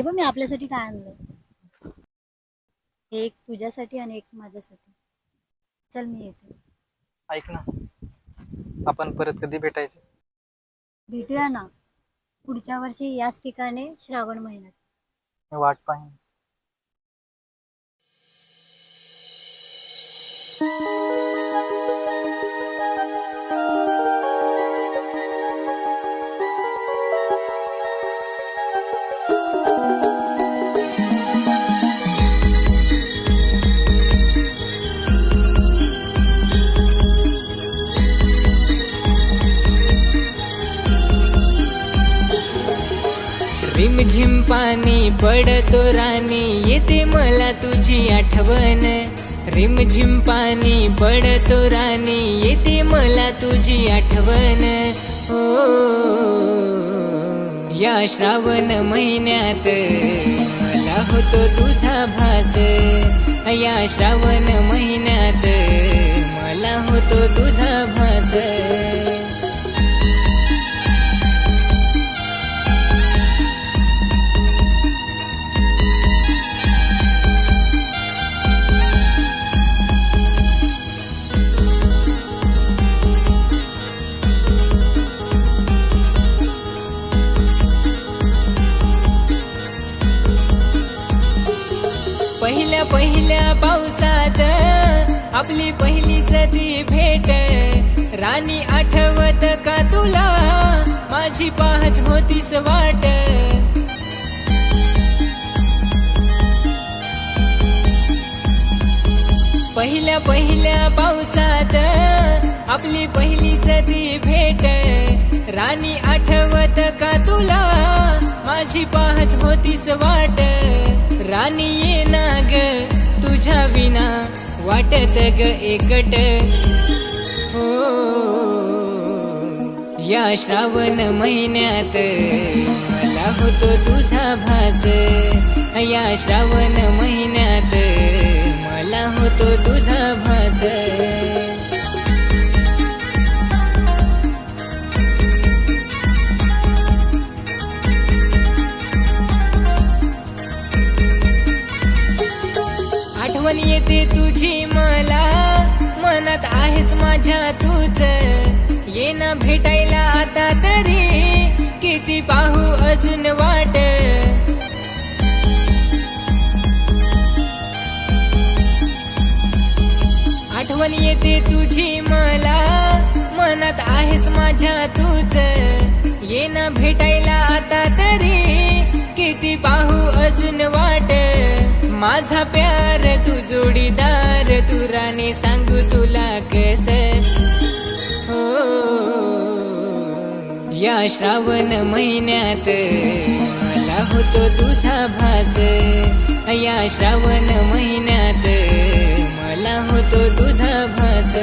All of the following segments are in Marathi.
हे पण मी आपल्यासाठी काय आणलं एक तुझ्यासाठी आणि एक माझ्यासाठी. चल मी येते. ऐक ना. आपण परत कधी भेटायचं? भेटूया ना. पुढच्या वर्षी याच ठिकाणी श्रावण महिन्यात. मी वाट पाहीन. रिमझिम पाणी पडतो राणी येते मला तुझी आठवण. रिमझिम पाणी पडतो राणी येते मला तुझी आठवण. हो या श्रावण महिन्यात मला होतो तुझा भास. या श्रावण महिन्यात मला होतो तुझा भास. पहिल्या पावसात आपली पहिलीच ती भेट. राणी आठवत का तुला? माझी पाहत होतीस वाट. पहिल्या पहिल्या पावसात आपली पहिलीच ती भेट. राणी आठवत माझी पाहत होतीस वाट. राणी ये नाग तुझ्या विना वाटत ग एकट. हो या श्रावण महिन्यात मला होतो तुझा भास. या श्रावण महिन्यात मला होतो तुझा भास. आठवण येते तुझी मला. मनात आहेस माझ्या तूच ये ना भेटायला आता तरी. किती पाहू अजून वाट. आठवण येते तुझी मला. मनात आहेस माझ्या तूच ये ना भेटायला आता तरी. किती पाहू अजून वाट? माझा प्यार तू जोडीदार तू राणी सांगू तुला कस? हो या श्रावण महिन्यात मला होतो तुझा भास. या श्रावण महिन्यात मला होतो तुझा भास.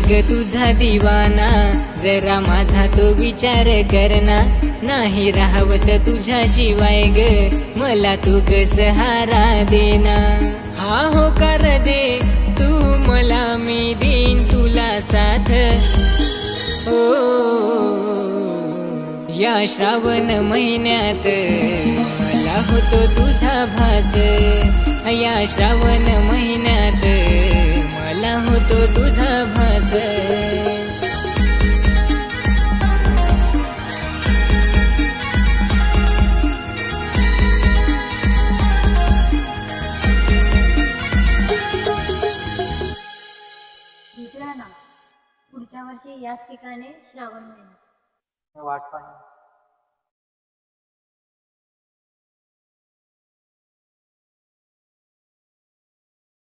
ग तुझा दिवाना जरा माझा तो विचार करना. नाही राहवत तुझ्या शिवाय ग मला तू ग सहारा देना. हा हो कर दे तू मला मी देईन तुला साथ. हो या श्रावण महिन्यात मला होतो तुझा भास. या श्रावण महिन्यात मला होतो तुझा भास. पुढच्या वर्षी याच ठिकाणी श्रावण महिन्यात मी वाट पाहीन